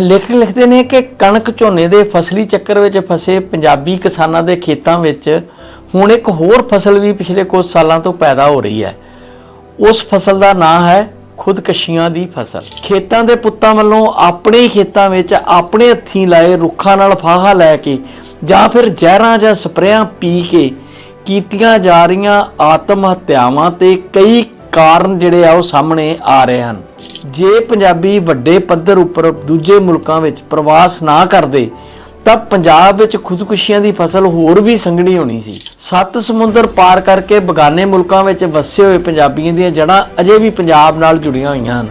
ਲੇਖਕ ਲਿਖਦੇ ਨੇ ਕਿ ਕਣਕ ਝੋਨੇ ਦੇ ਫਸਲੀ ਚੱਕਰ ਵਿੱਚ ਫਸੇ ਪੰਜਾਬੀ ਕਿਸਾਨਾਂ ਦੇ ਖੇਤਾਂ ਵਿੱਚ ਹੁਣ ਇੱਕ ਹੋਰ ਫਸਲ ਵੀ ਪਿਛਲੇ ਕੁਝ ਸਾਲਾਂ ਤੋਂ ਪੈਦਾ ਹੋ ਰਹੀ ਹੈ। ਉਸ ਫਸਲ ਦਾ ਨਾਂ ਹੈ ਖੁਦਕਸ਼ੀਆਂ ਦੀ ਫਸਲ। ਖੇਤਾਂ ਦੇ ਪੁੱਤਾਂ ਵੱਲੋਂ ਆਪਣੇ ਹੀ ਖੇਤਾਂ ਵਿੱਚ ਆਪਣੇ ਹੱਥੀਂ ਲਾਏ ਰੁੱਖਾਂ ਨਾਲ ਫਾਹਾ ਲੈ ਕੇ ਜਾਂ ਫਿਰ ਜ਼ਹਿਰਾਂ ਜਾਂ ਸਪਰੇਆਂ ਪੀ ਕੇ ਕੀਤੀਆਂ ਜਾ ਰਹੀਆਂ ਆਤਮ ਹੱਤਿਆਵਾਂ ਤੇ ਕਈ ਕਾਰਨ ਜਿਹੜੇ ਆ ਉਹ ਸਾਹਮਣੇ ਆ ਰਹੇ ਹਨ। ਜੇ ਪੰਜਾਬੀ ਵੱਡੇ ਪੱਧਰ ਉੱਪਰ ਦੂਜੇ ਮੁਲਕਾਂ ਵਿੱਚ ਪ੍ਰਵਾਸ ਨਾ ਕਰਦੇ, ਤਾਂ ਪੰਜਾਬ ਵਿੱਚ ਖੁਦਕੁਸ਼ੀਆਂ ਦੀ ਫਸਲ ਹੋਰ ਵੀ ਸੰਘਣੀ ਹੋਣੀ ਸੀ। ਸੱਤ ਸਮੁੰਦਰ ਪਾਰ ਕਰਕੇ ਬਗਾਨੇ ਮੁਲਕਾਂ ਵਿੱਚ ਵਸੇ ਹੋਏ ਪੰਜਾਬੀਆਂ ਦੀਆਂ ਜੜ੍ਹਾਂ ਅਜੇ ਵੀ ਪੰਜਾਬ ਨਾਲ ਜੁੜੀਆਂ ਹੋਈਆਂ ਹਨ।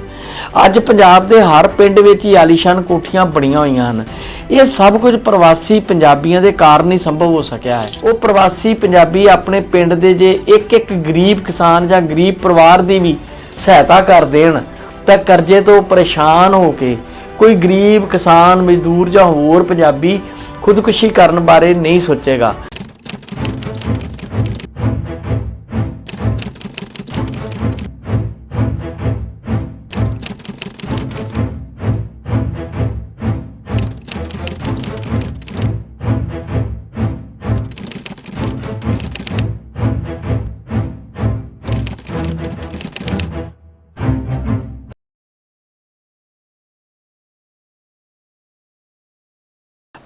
ਅੱਜ ਪੰਜਾਬ ਦੇ ਹਰ ਪਿੰਡ ਵਿੱਚ ਹੀ ਆਲੀਸ਼ਾਨ ਕੋਠੀਆਂ ਬਣੀਆਂ ਹੋਈਆਂ ਹਨ। ਇਹ ਸਭ ਕੁਝ ਪ੍ਰਵਾਸੀ ਪੰਜਾਬੀਆਂ ਦੇ ਕਾਰਨ ਹੀ ਸੰਭਵ ਹੋ ਸਕਿਆ ਹੈ। ਉਹ ਪ੍ਰਵਾਸੀ ਪੰਜਾਬੀ ਆਪਣੇ ਪਿੰਡ ਦੇ ਜੇ ਇੱਕ ਇੱਕ ਗਰੀਬ ਕਿਸਾਨ ਜਾਂ ਗਰੀਬ ਪਰਿਵਾਰ ਦੀ ਵੀ ਸਹਾਇਤਾ ਕਰ ਦੇਣ। ਤਾਂ ਕਰਜ਼ੇ ਤੋਂ ਪਰੇਸ਼ਾਨ ਹੋ ਕੇ ਕੋਈ ਗਰੀਬ ਕਿਸਾਨ, ਮਜ਼ਦੂਰ ਜਾਂ ਹੋਰ ਪੰਜਾਬੀ ਖੁਦਕੁਸ਼ੀ ਕਰਨ ਬਾਰੇ ਨਹੀਂ ਸੋਚੇਗਾ।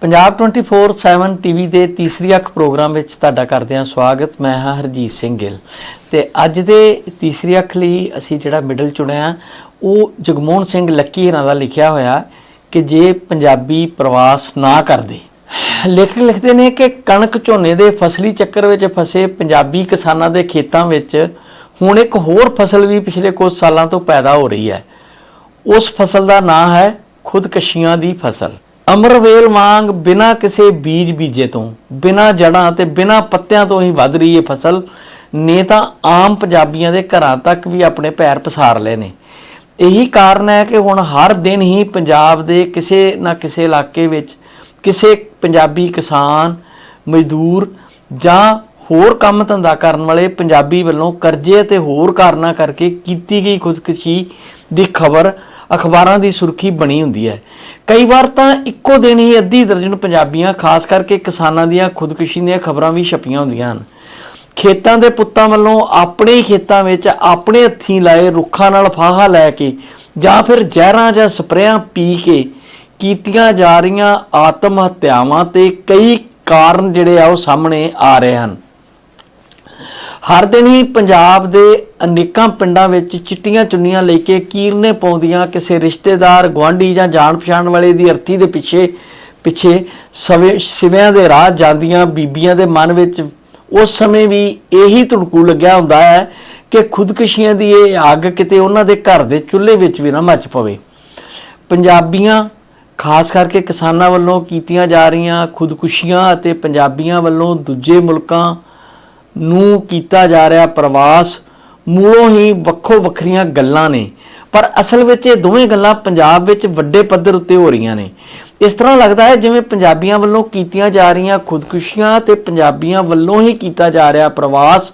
ਪੰਜਾਬ 24/7 ਟੀਵੀ ਦੇ ਤੀਸਰੀ ਅੱਖ ਪ੍ਰੋਗਰਾਮ ਵਿੱਚ ਤੁਹਾਡਾ ਕਰਦੇ ਹਾਂ ਸਵਾਗਤ। ਮੈਂ ਹਾਂ ਹਰਜੀਤ ਸਿੰਘ ਗਿੱਲ। ਤੇ ਅੱਜ ਦੇ ਤੀਸਰੀ ਅੱਖ ਲਈ ਅਸੀਂ ਜਿਹੜਾ ਮਿਡਲ ਚੁਣਿਆ, ਉਹ ਜਗਮੋਹਨ ਸਿੰਘ ਲੱਕੀ ਹਰਾਂ ਦਾ ਲਿਖਿਆ ਹੋਇਆ ਕਿ ਜੇ ਪੰਜਾਬੀ ਪ੍ਰਵਾਸ ਨਾ ਕਰਦੇ। ਲੇਖਕ ਲਿਖਦੇ ਨੇ ਕਿ ਕਣਕ ਝੋਨੇ ਦੇ ਫਸਲੀ ਚੱਕਰ ਵਿੱਚ ਫਸੇ ਪੰਜਾਬੀ ਕਿਸਾਨਾਂ ਦੇ ਖੇਤਾਂ ਵਿੱਚ ਹੁਣ ਇੱਕ ਹੋਰ ਫਸਲ ਵੀ ਪਿਛਲੇ ਕੁਝ ਸਾਲਾਂ ਤੋਂ ਪੈਦਾ ਹੋ ਰਹੀ ਹੈ। ਉਸ ਫਸਲ ਦਾ ਨਾਂ ਹੈ ਖੁਦਕਸ਼ੀਆਂ ਦੀ ਫਸਲ। ਅਮਰਵੇਲ ਵਾਂਗ ਬਿਨਾਂ ਕਿਸੇ ਬੀਜ ਬੀਜੇ ਤੋਂ, ਬਿਨਾਂ ਜੜਾਂ ਤੇ ਬਿਨਾਂ ਪੱਤਿਆਂ ਤੋਂ ਹੀ ਵੱਧ ਰਹੀ ਹੈ ਫਸਲ, ਨੇ ਤਾਂ ਆਮ ਪੰਜਾਬੀਆਂ ਦੇ ਘਰਾਂ ਤੱਕ ਵੀ ਆਪਣੇ ਪੈਰ ਪਸਾਰ ਲਏ ਨੇ। ਇਹੀ ਕਾਰਨ ਹੈ ਕਿ ਹੁਣ ਹਰ ਦਿਨ ਹੀ ਪੰਜਾਬ ਦੇ ਕਿਸੇ ਨਾ ਕਿਸੇ ਇਲਾਕੇ ਵਿੱਚ ਕਿਸੇ ਪੰਜਾਬੀ ਕਿਸਾਨ, ਮਜ਼ਦੂਰ ਜਾਂ ਹੋਰ ਕੰਮ ਧੰਦਾ ਕਰਨ ਵਾਲੇ ਪੰਜਾਬੀ ਵੱਲੋਂ ਕਰਜ਼ੇ ਤੇ ਹੋਰ ਕਾਰਨਾਂ ਕਰਕੇ ਕੀਤੀ ਗਈ ਖੁਦਕੁਸ਼ੀ ਦੀ ਖਬਰ ਅਖਬਾਰਾਂ ਦੀ ਸੁਰਖੀ ਬਣੀ ਹੁੰਦੀ ਹੈ। ਕਈ ਵਾਰ ਤਾਂ ਇੱਕੋ ਦਿਨ ਹੀ ਅੱਧੀ ਦਰਜਨ ਪੰਜਾਬੀਆਂ, ਖਾਸ ਕਰਕੇ ਕਿਸਾਨਾਂ ਦੀਆਂ ਖੁਦਕੁਸ਼ੀ ਦੀਆਂ ਖਬਰਾਂ ਵੀ ਛਪੀਆਂ ਹੁੰਦੀਆਂ ਹਨ। ਖੇਤਾਂ ਦੇ ਪੁੱਤਾਂ ਵੱਲੋਂ ਆਪਣੇ ਹੀ ਖੇਤਾਂ ਵਿੱਚ ਆਪਣੇ ਹੱਥੀਂ ਲਾਏ ਰੁੱਖਾਂ ਨਾਲ ਫਾਹਾ ਲੈ ਕੇ ਜਾਂ ਫਿਰ ਜ਼ਹਿਰਾਂ ਜਾਂ ਸਪਰੇਆਂ ਪੀ ਕੇ ਕੀਤੀਆਂ ਜਾ ਰਹੀਆਂ ਆਤਮ ਹੱਤਿਆਵਾਂ ਤੇ ਕਈ ਕਾਰਨ ਜਿਹੜੇ ਆ ਉਹ ਸਾਹਮਣੇ ਆ ਰਹੇ ਹਨ। ਹਰ ਦਿਨ ਹੀ ਪੰਜਾਬ ਦੇ ਅਨੇਕਾਂ ਪਿੰਡਾਂ ਵਿੱਚ ਚਿੱਟੀਆਂ ਚੁੰਨੀਆਂ ਲੈ ਕੇ ਕੀਰਨੇ ਪਾਉਂਦੀਆਂ ਕਿਸੇ ਰਿਸ਼ਤੇਦਾਰ, ਗੁਆਂਢੀ ਜਾਂ ਜਾਣ ਪਛਾਣ ਵਾਲੇ ਦੀ ਅਰਥੀ ਦੇ ਪਿੱਛੇ ਪਿੱਛੇ ਸਵੇ, ਸਿਵਿਆਂ ਦੇ ਰਾਹ ਜਾਂਦੀਆਂ ਬੀਬੀਆਂ ਦੇ ਮਨ ਵਿੱਚ ਉਸ ਸਮੇਂ ਵੀ ਇਹੀ ਧੜਕੂ ਲੱਗਿਆ ਹੁੰਦਾ ਹੈ ਕਿ ਖੁਦਕੁਸ਼ੀਆਂ ਦੀ ਇਹ ਅੱਗ ਕਿਤੇ ਉਹਨਾਂ ਦੇ ਘਰ ਦੇ ਚੁੱਲ੍ਹੇ ਵਿੱਚ ਵੀ ਨਾ ਮੱਚ ਪਵੇ। ਪੰਜਾਬੀਆਂ, ਖਾਸ ਕਰਕੇ ਕਿਸਾਨਾਂ ਵੱਲੋਂ ਕੀਤੀਆਂ ਜਾ ਰਹੀਆਂ ਖੁਦਕੁਸ਼ੀਆਂ ਅਤੇ ਪੰਜਾਬੀਆਂ ਵੱਲੋਂ ਦੂਜੇ ਮੁਲਕਾਂ ਨੂੰ ਕੀਤਾ ਜਾ ਰਿਹਾ ਪ੍ਰਵਾਸ, ਮੂਲੋਂ ਹੀ ਵੱਖੋ ਵੱਖਰੀਆਂ ਗੱਲਾਂ ਨੇ। ਪਰ ਅਸਲ ਵਿੱਚ ਇਹ ਦੋਵੇਂ ਗੱਲਾਂ ਪੰਜਾਬ ਵਿੱਚ ਵੱਡੇ ਪੱਧਰ ਉੱਤੇ ਹੋ ਰਹੀਆਂ ਨੇ। ਇਸ ਤਰ੍ਹਾਂ ਲੱਗਦਾ ਹੈ ਜਿਵੇਂ ਪੰਜਾਬੀਆਂ ਵੱਲੋਂ ਕੀਤੀਆਂ ਜਾ ਰਹੀਆਂ ਖੁਦਕੁਸ਼ੀਆਂ ਤੇ ਪੰਜਾਬੀਆਂ ਵੱਲੋਂ ਹੀ ਕੀਤਾ ਜਾ ਰਿਹਾ ਪ੍ਰਵਾਸ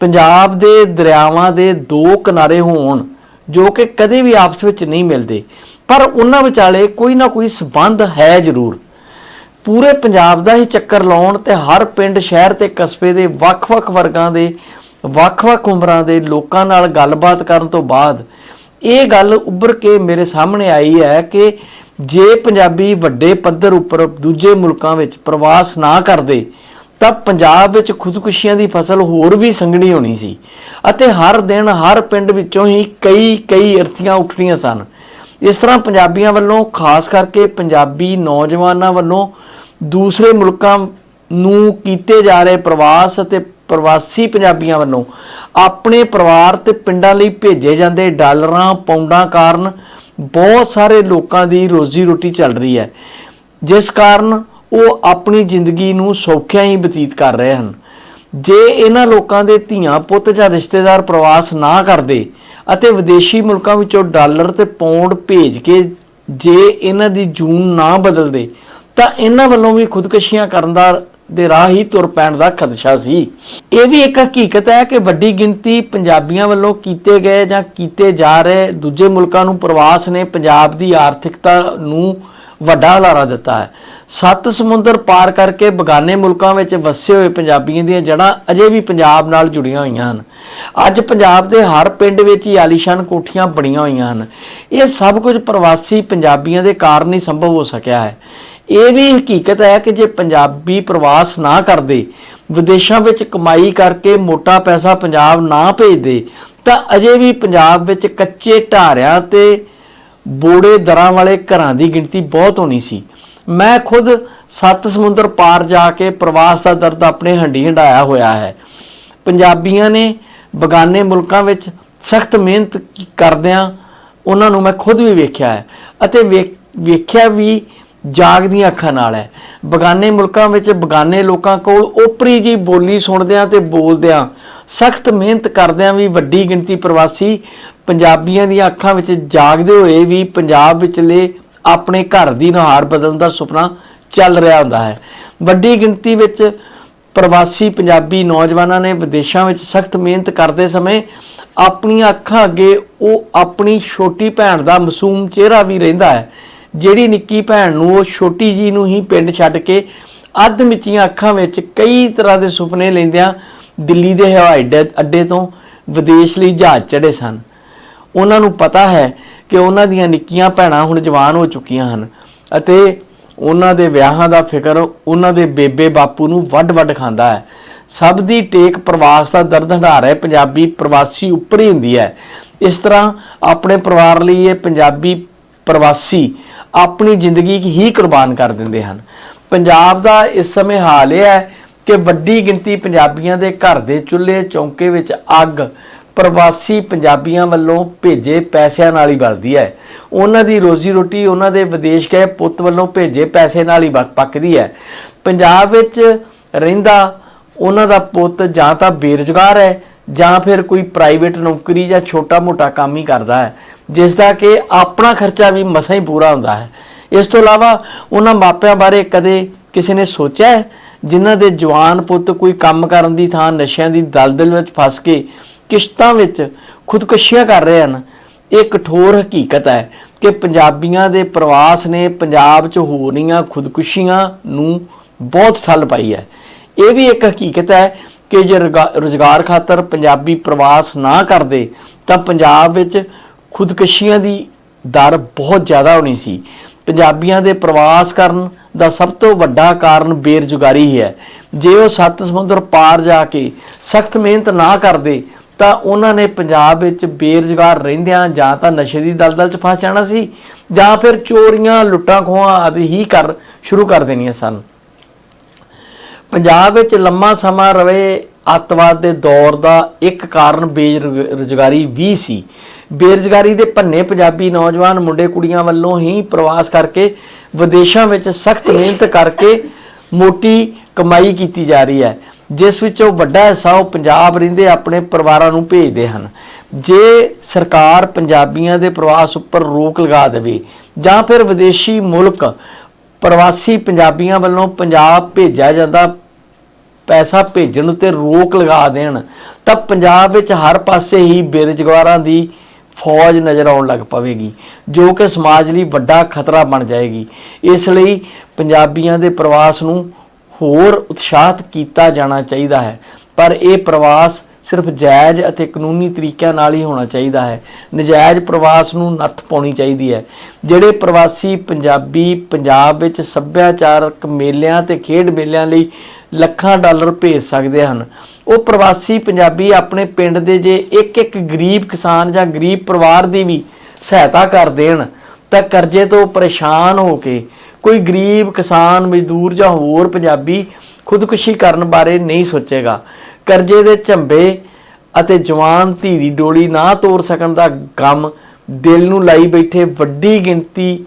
ਪੰਜਾਬ ਦੇ ਦਰਿਆਵਾਂ ਦੇ ਦੋ ਕਿਨਾਰੇ ਹੋਣ, ਜੋ ਕਿ ਕਦੇ ਵੀ ਆਪਸ ਵਿੱਚ ਨਹੀਂ ਮਿਲਦੇ। ਪਰ ਉਹਨਾਂ ਵਿਚਾਲੇ ਕੋਈ ਨਾ ਕੋਈ ਸਬੰਧ ਹੈ ਜ਼ਰੂਰ। ਪੂਰੇ ਪੰਜਾਬ ਦਾ ਹੀ ਚੱਕਰ ਲਾਉਣ ਤੇ ਹਰ ਪਿੰਡ, ਸ਼ਹਿਰ ਤੇ ਕਸਬੇ ਦੇ ਵੱਖ-ਵੱਖ ਵਰਗਾਂ ਦੇ, ਵੱਖ-ਵੱਖ ਉਮਰਾਂ ਦੇ ਲੋਕਾਂ ਨਾਲ ਗੱਲਬਾਤ ਕਰਨ ਤੋਂ ਬਾਅਦ ਇਹ ਗੱਲ ਉੱਭਰ ਕੇ ਮੇਰੇ ਸਾਹਮਣੇ ਆਈ ਹੈ ਕਿ ਜੇ ਪੰਜਾਬੀ ਵੱਡੇ ਪੱਧਰ ਉੱਪਰ ਦੂਜੇ ਮੁਲਕਾਂ ਵਿੱਚ ਪ੍ਰਵਾਸ ਨਾ ਕਰਦੇ, ਤਾਂ ਪੰਜਾਬ ਵਿੱਚ ਖੁਦਕੁਸ਼ੀਆਂ ਦੀ ਫਸਲ ਹੋਰ ਵੀ ਸੰਘਣੀ ਹੋਣੀ ਸੀ ਅਤੇ ਹਰ ਦਿਨ ਹਰ ਪਿੰਡ ਵਿੱਚੋਂ ਹੀ ਕਈ ਕਈ ਅਰਥੀਆਂ ਉੱਠਣੀਆਂ ਸਨ। ਇਸ ਤਰ੍ਹਾਂ ਪੰਜਾਬੀਆਂ ਵੱਲੋਂ, ਖਾਸ ਕਰਕੇ ਪੰਜਾਬੀ ਨੌਜਵਾਨਾਂ ਵੱਲੋਂ ਦੂਸਰੇ ਮੁਲਕਾਂ ਨੂੰ ਕੀਤੇ ਜਾ ਰਹੇ ਪ੍ਰਵਾਸ ਅਤੇ ਪ੍ਰਵਾਸੀ ਪੰਜਾਬੀਆਂ ਵੱਲੋਂ ਆਪਣੇ ਪਰਿਵਾਰ ਤੇ ਪਿੰਡਾਂ ਲਈ ਭੇਜੇ ਜਾਂਦੇ ਡਾਲਰਾਂ ਪੌਂਡਾਂ ਕਾਰਨ ਬਹੁਤ ਸਾਰੇ ਲੋਕਾਂ ਦੀ ਰੋਜ਼ੀ ਰੋਟੀ ਚੱਲ ਰਹੀ ਹੈ, ਜਿਸ ਕਾਰਨ ਉਹ ਆਪਣੀ ਜ਼ਿੰਦਗੀ ਨੂੰ ਸੌਖਿਆਂ ਹੀ ਬਤੀਤ ਕਰ ਰਹੇ ਹਨ। ਜੇ ਇਹਨਾਂ ਲੋਕਾਂ ਦੇ ਧੀਆਂ, ਪੁੱਤ ਜਾਂ ਰਿਸ਼ਤੇਦਾਰ ਪ੍ਰਵਾਸ ਨਾ ਕਰਦੇ ਅਤੇ ਵਿਦੇਸ਼ੀ ਮੁਲਕਾਂ ਵਿੱਚੋਂ ਡਾਲਰ ਤੇ ਪੌਂਡ ਭੇਜ ਕੇ ਜੇ ਇਹਨਾਂ ਦੀ ਜੂਨ ਨਾ ਬਦਲਦੇ ਤਾਂ ਇਹਨਾਂ ਵੱਲੋਂ ਵੀ ਖੁਦਕਸ਼ੀਆਂ ਕਰਨ ਦਾ ਦੇ ਰਾਹ ਹੀ ਤੁਰ ਪੈਣ ਦਾ ਖਦਸ਼ਾ ਸੀ। ਇਹ ਵੀ ਇੱਕ ਹਕੀਕਤ ਹੈ ਕਿ ਵੱਡੀ ਗਿਣਤੀ ਪੰਜਾਬੀਆਂ ਵੱਲੋਂ ਕੀਤੇ ਗਏ ਜਾਂ ਕੀਤੇ ਜਾ ਰਹੇ ਦੂਜੇ ਮੁਲਕਾਂ ਨੂੰ ਪ੍ਰਵਾਸ ਨੇ ਪੰਜਾਬ ਦੀ ਆਰਥਿਕਤਾ ਨੂੰ ਵੱਡਾ ਹਲਾਰਾ ਦਿੱਤਾ ਹੈ। ਸੱਤ ਸਮੁੰਦਰ ਪਾਰ ਕਰਕੇ ਬਗਾਨੇ ਮੁਲਕਾਂ ਵਿੱਚ ਵਸੇ ਹੋਏ ਪੰਜਾਬੀਆਂ ਦੀਆਂ ਜੜ੍ਹਾਂ ਅਜੇ ਵੀ ਪੰਜਾਬ ਨਾਲ ਜੁੜੀਆਂ ਹੋਈਆਂ ਹਨ। ਅੱਜ ਪੰਜਾਬ ਦੇ ਹਰ ਪਿੰਡ ਵਿੱਚ ਹੀ ਆਲੀਸ਼ਾਨ ਕੋਠੀਆਂ ਬਣੀਆਂ ਹੋਈਆਂ ਹਨ। ਇਹ ਸਭ ਕੁਝ ਪ੍ਰਵਾਸੀ ਪੰਜਾਬੀਆਂ ਦੇ ਕਾਰਨ ਹੀ ਸੰਭਵ ਹੋ ਸਕਿਆ ਹੈ। ਇਹ ਵੀ ਹਕੀਕਤ ਹੈ ਕਿ ਜੇ ਪੰਜਾਬੀ ਪ੍ਰਵਾਸ ਨਾ ਕਰਦੇ, ਵਿਦੇਸ਼ਾਂ ਵਿੱਚ ਕਮਾਈ ਕਰਕੇ ਮੋਟਾ ਪੈਸਾ ਪੰਜਾਬ ਨਾ ਭੇਜਦੇ, ਤਾਂ ਅਜੇ ਵੀ ਪੰਜਾਬ ਵਿੱਚ ਕੱਚੇ ਢਾਰਿਆਂ ਤੇ ਬੋੜੇ ਦਰਾਂ ਵਾਲੇ ਘਰਾਂ ਦੀ ਗਿਣਤੀ ਬਹੁਤ ਹੋਣੀ ਸੀ। ਮੈਂ ਖੁਦ ਸੱਤ ਸਮੁੰਦਰ ਪਾਰ ਜਾ ਕੇ ਪ੍ਰਵਾਸ ਦਾ ਦਰਦ ਆਪਣੇ ਹੰਡੀ ਹੰਡਾਇਆ ਹੋਇਆ ਹੈ। ਪੰਜਾਬੀਆਂ ਨੇ ਬਗਾਨੇ ਮੁਲਕਾਂ ਵਿੱਚ ਸਖਤ ਮਿਹਨਤ ਕਰਦਿਆਂ ਉਹਨਾਂ ਨੂੰ ਮੈਂ ਖੁਦ ਵੀ ਵੇਖਿਆ ਹੈ। ਅਤੇ ਵੇਖ- ਵੇਖਿਆ ਵੀ ਜਾਗਦੀਆਂ ਅੱਖਾਂ ਨਾਲ ਹੈ। ਬਗਾਨੇ ਮੁਲਕਾਂ ਵਿੱਚ ਬਗਾਨੇ ਲੋਕਾਂ ਕੋਲ ਓਪਰੀ ਜੀ ਬੋਲੀ ਸੁਣਦਿਆਂ ਤੇ ਬੋਲਦਿਆਂ, ਸਖਤ ਮਿਹਨਤ ਕਰਦਿਆਂ ਵੀ ਵੱਡੀ ਗਿਣਤੀ ਪ੍ਰਵਾਸੀ ਪੰਜਾਬੀਆਂ ਦੀਆਂ ਅੱਖਾਂ ਵਿੱਚ ਜਾਗਦੇ ਹੋਏ ਵੀ ਪੰਜਾਬ ਵਿਚਲੇ ਆਪਣੇ ਘਰ ਦੀ ਨੁਹਾਰ ਬਦਲਣ ਦਾ ਸੁਪਨਾ ਚੱਲ ਰਿਹਾ ਹੁੰਦਾ ਹੈ। ਵੱਡੀ ਗਿਣਤੀ ਵਿੱਚ ਪ੍ਰਵਾਸੀ ਪੰਜਾਬੀ ਨੌਜਵਾਨਾਂ ਨੇ ਵਿਦੇਸ਼ਾਂ ਵਿੱਚ ਸਖਤ ਮਿਹਨਤ ਕਰਦੇ ਸਮੇਂ ਆਪਣੀਆਂ ਅੱਖਾਂ ਅੱਗੇ ਉਹ ਆਪਣੀ ਛੋਟੀ ਭੈਣ ਦਾ ਮਾਸੂਮ ਚਿਹਰਾ ਵੀ ਰਹਿੰਦਾ ਹੈ। ਜਿਹੜੀ ਨਿੱਕੀ ਭੈਣ ਨੂੰ ਉਹ ਛੋਟੀ ਜੀ ਨੂੰ ਹੀ ਪਿੰਡ ਛੱਡ ਕੇ ਅੱਧ ਮਿਚੀਆਂ ਅੱਖਾਂ ਵਿੱਚ ਕਈ ਤਰ੍ਹਾਂ ਦੇ ਸੁਪਨੇ ਲੈਂਦਿਆਂ ਦਿੱਲੀ ਦੇ ਹਵਾਈ ਅੱਡੇ- ਤੋਂ ਵਿਦੇਸ਼ ਲਈ ਜਹਾਜ਼ ਚੜ੍ਹੇ ਸਨ। ਉਹਨਾਂ ਨੂੰ ਪਤਾ ਹੈ ਕਿ ਉਹਨਾਂ ਦੀਆਂ ਨਿੱਕੀਆਂ ਭੈਣਾਂ ਹੁਣ ਜਵਾਨ ਹੋ ਚੁੱਕੀਆਂ ਹਨ ਅਤੇ ਉਹਨਾਂ ਦੇ ਵਿਆਹਾਂ ਦਾ ਫਿਕਰ ਉਹਨਾਂ ਦੇ ਬੇਬੇ ਬਾਪੂ ਨੂੰ ਵੱਡ-ਵੱਡ ਖਾਂਦਾ ਹੈ। ਸਭ ਦੀ ਟੇਕ ਪ੍ਰਵਾਸ ਦਾ ਦਰਦ ਹੰਢਾ ਰਿਹਾ ਪੰਜਾਬੀ ਪ੍ਰਵਾਸੀ ਉੱਪਰ ਹੀ ਹੁੰਦੀ ਹੈ। ਇਸ ਤਰ੍ਹਾਂ ਆਪਣੇ ਪਰਿਵਾਰ ਲਈ ਇਹ ਪੰਜਾਬੀ ਪ੍ਰਵਾਸੀ ਆਪਣੀ ਜ਼ਿੰਦਗੀ ਹੀ ਕੁਰਬਾਨ ਕਰ ਦਿੰਦੇ ਹਨ। ਪੰਜਾਬ ਦਾ ਇਸ ਸਮੇਂ ਹਾਲ ਇਹ ਹੈ ਕਿ ਵੱਡੀ ਗਿਣਤੀ ਪੰਜਾਬੀਆਂ ਦੇ ਘਰ ਦੇ ਚੁੱਲ੍ਹੇ, ਚੌਂਕੇ ਵਿੱਚ ਅੱਗ ਪ੍ਰਵਾਸੀ ਪੰਜਾਬੀਆਂ ਵੱਲੋਂ ਭੇਜੇ ਪੈਸਿਆਂ ਨਾਲ ਹੀ ਵਰਦੀ ਹੈ। ਉਹਨਾਂ ਦੀ ਰੋਜ਼ੀ ਰੋਟੀ ਉਹਨਾਂ ਦੇ ਵਿਦੇਸ਼ ਗਏ ਪੁੱਤ ਵੱਲੋਂ ਭੇਜੇ ਪੈਸੇ ਨਾਲ ਹੀ ਪੱਕਦੀ ਹੈ। ਪੰਜਾਬ ਵਿੱਚ ਰਹਿੰਦਾ ਉਹਨਾਂ ਦਾ ਪੁੱਤ ਜਾਂ ਤਾਂ ਬੇਰੁਜ਼ਗਾਰ ਹੈ ਜਾਂ ਫਿਰ ਕੋਈ ਪ੍ਰਾਈਵੇਟ ਨੌਕਰੀ ਜਾਂ ਛੋਟਾ-ਮੋਟਾ ਕੰਮ ਹੀ ਕਰਦਾ ਹੈ ਜਿਸ ਦਾ ਕਿ ਆਪਣਾ ਖਰਚਾ ਵੀ ਮਸਾਂ ਹੀ ਪੂਰਾ ਹੁੰਦਾ ਹੈ। ਇਸ ਤੋਂ ਇਲਾਵਾ ਉਹਨਾਂ ਮਾਪਿਆਂ ਬਾਰੇ ਕਦੇ ਕਿਸੇ ਨੇ ਸੋਚਿਆ ਹੈ? ਜਿਨ੍ਹਾਂ ਦੇ ਜਵਾਨ ਪੁੱਤ ਕੋਈ ਕੰਮ ਕਰਨ ਦੀ ਥਾਂ ਨਸ਼ਿਆਂ ਦੀ ਦਲਦਲ ਵਿੱਚ ਫਸ ਕੇ ਕਿਸ਼ਤਾਂ ਵਿੱਚ ਖੁਦਕੁਸ਼ੀਆਂ ਕਰ ਰਹੇ ਹਨ? ਇਹ ਕਠੋਰ ਹਕੀਕਤ ਹੈ ਕਿ ਪੰਜਾਬੀਆਂ ਦੇ ਪ੍ਰਵਾਸ ਨੇ ਪੰਜਾਬ 'ਚ ਹੋ ਰਹੀਆਂ ਖੁਦਕੁਸ਼ੀਆਂ ਨੂੰ ਬਹੁਤ ਠੱਲ ਪਾਈ ਹੈ। ਇਹ ਵੀ ਇੱਕ ਹਕੀਕਤ ਹੈ ਕਿ ਜੇ ਰੁਗਾ- ਰੁਜ਼ਗਾਰ ਖਾਤਰ ਪੰਜਾਬੀ ਪ੍ਰਵਾਸ ਨਾ ਕਰਦੇ, ਤਾਂ ਪੰਜਾਬ ਵਿੱਚ ਖੁਦਕਸ਼ੀਆਂ ਦੀ ਦਰ ਬਹੁਤ ਜ਼ਿਆਦਾ ਹੋਣੀ ਸੀ। ਪੰਜਾਬੀਆਂ ਦੇ ਪ੍ਰਵਾਸ ਕਰਨ ਦਾ ਸਭ ਤੋਂ ਵੱਡਾ ਕਾਰਨ ਬੇਰੁਜ਼ਗਾਰੀ ਹੀ ਹੈ। ਜੇ ਉਹ ਸੱਤ ਸਮੁੰਦਰ ਪਾਰ ਜਾ ਕੇ ਸਖਤ ਮਿਹਨਤ ਨਾ ਕਰਦੇ, ਤਾਂ ਉਹਨਾਂ ਨੇ ਪੰਜਾਬ ਵਿੱਚ ਬੇਰੁਜ਼ਗਾਰ ਰਹਿੰਦਿਆਂ ਜਾਂ ਤਾਂ ਨਸ਼ੇ ਦੀ ਦਲਦਲ 'ਚ ਫਸ ਜਾਣਾ ਸੀ ਜਾਂ ਫਿਰ ਚੋਰੀਆਂ ਲੁੱਟਾਂ ਖੋਹਾਂ ਆਦਿ ਹੀ ਕਰ, ਸ਼ੁਰੂ ਕਰ ਦੇਣੀਆਂ ਸਨ। ਪੰਜਾਬ ਵਿੱਚ ਲੰਮਾ ਸਮਾਂ ਰਵੇ ਅੱਤਵਾਦ ਦੇ ਦੌਰ ਦਾ ਇੱਕ ਕਾਰਨ ਬੇਰੁਜ਼ਗਾਰੀ ਵੀ ਸੀ। ਬੇਰੁਜ਼ਗਾਰੀ ਦੇ ਭੰਨੇ ਪੰਜਾਬੀ ਨੌਜਵਾਨ ਮੁੰਡੇ ਕੁੜੀਆਂ ਵੱਲੋਂ ਹੀ ਪ੍ਰਵਾਸ ਕਰਕੇ ਵਿਦੇਸ਼ਾਂ ਵਿੱਚ ਸਖਤ ਮਿਹਨਤ ਕਰਕੇ ਮੋਟੀ ਕਮਾਈ ਕੀਤੀ ਜਾ ਰਹੀ ਹੈ। ਜਿਸ ਵਿੱਚੋਂ ਵੱਡਾ ਹਿੱਸਾ ਉਹ ਪੰਜਾਬ ਰਹਿੰਦੇ ਆਪਣੇ ਪਰਿਵਾਰਾਂ ਨੂੰ ਭੇਜਦੇ ਹਨ। ਜੇ ਸਰਕਾਰ ਪੰਜਾਬੀਆਂ ਦੇ ਪ੍ਰਵਾਸ ਉੱਪਰ ਰੋਕ ਲਗਾ ਦੇਵੇ ਜਾਂ ਫਿਰ ਵਿਦੇਸ਼ੀ ਮੁਲਕ ਪ੍ਰਵਾਸੀ ਪੰਜਾਬੀਆਂ ਵੱਲੋਂ ਪੰਜਾਬ ਭੇਜਿਆ ਜਾਂਦਾ, ਪੈਸਾ ਭੇਜਣ ਉੱਤੇ ਰੋਕ ਲਗਾ ਦੇਣ, ਤਾਂ ਪੰਜਾਬ ਵਿੱਚ ਹਰ ਪਾਸੇ ਹੀ ਬੇਰੁਜ਼ਗਾਰਾਂ ਦੀ ਫੌਜ ਨਜ਼ਰ ਆਉਣ ਲੱਗ ਪਵੇਗੀ, ਜੋ ਕਿ ਸਮਾਜ ਲਈ ਵੱਡਾ ਖਤਰਾ ਬਣ ਜਾਏਗੀ। ਇਸ ਲਈ ਪੰਜਾਬੀਆਂ ਦੇ ਪ੍ਰਵਾਸ ਨੂੰ ਹੋਰ ਉਤਸ਼ਾਹਿਤ ਕੀਤਾ ਜਾਣਾ ਚਾਹੀਦਾ ਹੈ। ਪਰ ਇਹ ਪ੍ਰਵਾਸ ਸਿਰਫ ਜਾਇਜ਼ ਅਤੇ ਕਾਨੂੰਨੀ ਤਰੀਕਿਆਂ ਨਾਲ ਹੀ ਹੋਣਾ ਚਾਹੀਦਾ ਹੈ। ਨਜਾਇਜ਼ ਪ੍ਰਵਾਸ ਨੂੰ ਨੱਥ ਪਾਉਣੀ ਚਾਹੀਦੀ ਹੈ। ਜਿਹੜੇ ਪ੍ਰਵਾਸੀ ਪੰਜਾਬੀ ਪੰਜਾਬ ਵਿੱਚ ਸੱਭਿਆਚਾਰਕ ਮੇਲਿਆਂ ਤੇ ਖੇਡ ਮੇਲਿਆਂ ਲਈ ਲੱਖਾਂ ਡਾਲਰ ਭੇਜ ਸਕਦੇ ਹਨ, ਉਹ ਪ੍ਰਵਾਸੀ ਪੰਜਾਬੀ ਆਪਣੇ ਪਿੰਡ ਦੇ ਜੇ ਇੱਕ ਇੱਕ ਗਰੀਬ ਕਿਸਾਨ ਜਾਂ ਗਰੀਬ ਪਰਿਵਾਰ ਦੀ ਵੀ ਸਹਾਇਤਾ ਕਰ ਦੇਣ, ਤਾਂ ਕਰਜ਼ੇ ਤੋਂ ਪਰੇਸ਼ਾਨ ਹੋ ਕੇ ਕੋਈ ਗਰੀਬ ਕਿਸਾਨ, ਮਜ਼ਦੂਰ ਜਾਂ ਹੋਰ ਪੰਜਾਬੀ ਖੁਦਕੁਸ਼ੀ ਕਰਨ ਬਾਰੇ ਨਹੀਂ ਸੋਚੇਗਾ। ਕਰਜ਼ੇ ਦੇ ਝੰਬੇ ਅਤੇ ਜਵਾਨ ਧੀ ਦੀ ਡੋਲੀ ਨਾ ਤੋੜ ਸਕਣ ਦਾ ਗਮ ਦਿਲ ਨੂੰ ਲਾਈ ਬੈਠੇ ਵੱਡੀ ਗਿਣਤੀ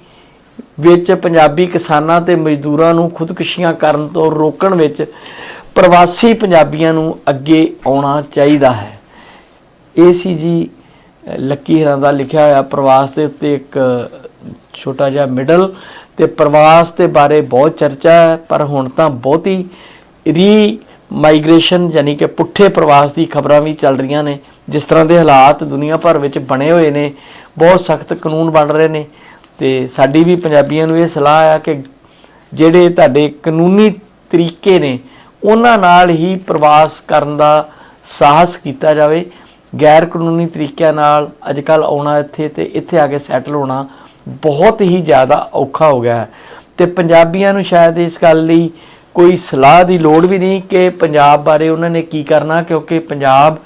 ਵਿੱਚ ਪੰਜਾਬੀ ਕਿਸਾਨਾਂ ਤੇ ਮਜ਼ਦੂਰਾਂ ਨੂੰ ਖੁਦਕੁਸ਼ੀਆਂ ਕਰਨ ਤੋਂ ਰੋਕਣ ਵਿੱਚ ਪ੍ਰਵਾਸੀ ਪੰਜਾਬੀਆਂ ਨੂੰ ਅੱਗੇ ਆਉਣਾ ਚਾਹੀਦਾ ਹੈ। ਇਹ ਸੀ ਜੀ, ਲੱਕੀ ਹਰਾਂ ਦਾ ਲਿਖਿਆ ਹੋਇਆ ਪ੍ਰਵਾਸ ਦੇ ਉੱਤੇ ਇੱਕ ਛੋਟਾ ਜਿਹਾ ਮਿਡਲ ਤੇ ਪ੍ਰਵਾਸ ਦੇ ਬਾਰੇ ਬਹੁਤ ਚਰਚਾ ਹੈ, ਪਰ ਹੁਣ ਤਾਂ ਬਹੁਤੀ ਰੀ ਮਾਈਗ੍ਰੇਸ਼ਨ ਯਾਨੀ ਕਿ ਪੁੱਠੇ ਪ੍ਰਵਾਸ ਦੀ ਖਬਰਾਂ ਵੀ ਚੱਲ ਰਹੀਆਂ ਨੇ, ਜਿਸ ਤਰ੍ਹਾਂ ਦੇ ਹਾਲਾਤ ਦੁਨੀਆ ਭਰ ਵਿੱਚ ਬਣੇ ਹੋਏ ਨੇ, ਬਹੁਤ ਸਖਤ ਕਾਨੂੰਨ ਬਣ ਰਹੇ ਨੇ ਤੇ ਸਾਡੀ ਵੀ ਪੰਜਾਬੀਆਂ ਨੂੰ ਇਹ ਸਲਾਹ ਆ ਕਿ ਜਿਹੜੇ ਤੁਹਾਡੇ ਕਾਨੂੰਨੀ ਤਰੀਕੇ ਨੇ, ਉਹਨਾਂ ਨਾਲ ਹੀ ਪ੍ਰਵਾਸ ਕਰਨ ਦਾ ਸਾਹਸ ਕੀਤਾ ਜਾਵੇ। ਗੈਰ ਕਾਨੂੰਨੀ ਤਰੀਕਿਆਂ ਨਾਲ ਅੱਜ ਅੱਜਕੱਲ ਆਉਣਾ ਇੱਥੇ ਤੇ ਇੱਥੇ ਆ ਕੇ ਸੈਟਲ ਹੋਣਾ ਬਹੁਤ ਹੀ ਜ਼ਿਆਦਾ ਔਖਾ ਹੋ ਗਿਆ ਹੈ। ਤੇ ਪੰਜਾਬੀਆਂ ਨੂੰ ਸ਼ਾਇਦ ਇਸ ਗੱਲ ਲਈ ਕੋਈ ਸਲਾਹ ਦੀ ਲੋੜ ਵੀ ਨਹੀਂ ਕਿ ਪੰਜਾਬ ਬਾਰੇ ਉਹਨਾਂ ਨੇ ਕੀ ਕਰਨਾ, ਕਿਉਂਕਿ ਪੰਜਾਬ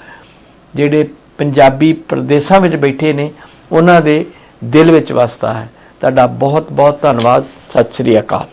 ਜਿਹੜੇ ਪੰਜਾਬੀ ਪ੍ਰਦੇਸ਼ਾਂ ਵਿੱਚ ਬੈਠੇ ਨੇ, ਉਹਨਾਂ ਦੇ ਦਿਲ ਵਿੱਚ ਵਸਦਾ ਹੈ। ਤੁਹਾਡਾ ਬਹੁਤ ਬਹੁਤ ਧੰਨਵਾਦ। ਸਤਿ ਸ੍ਰੀ ਅਕਾਲ।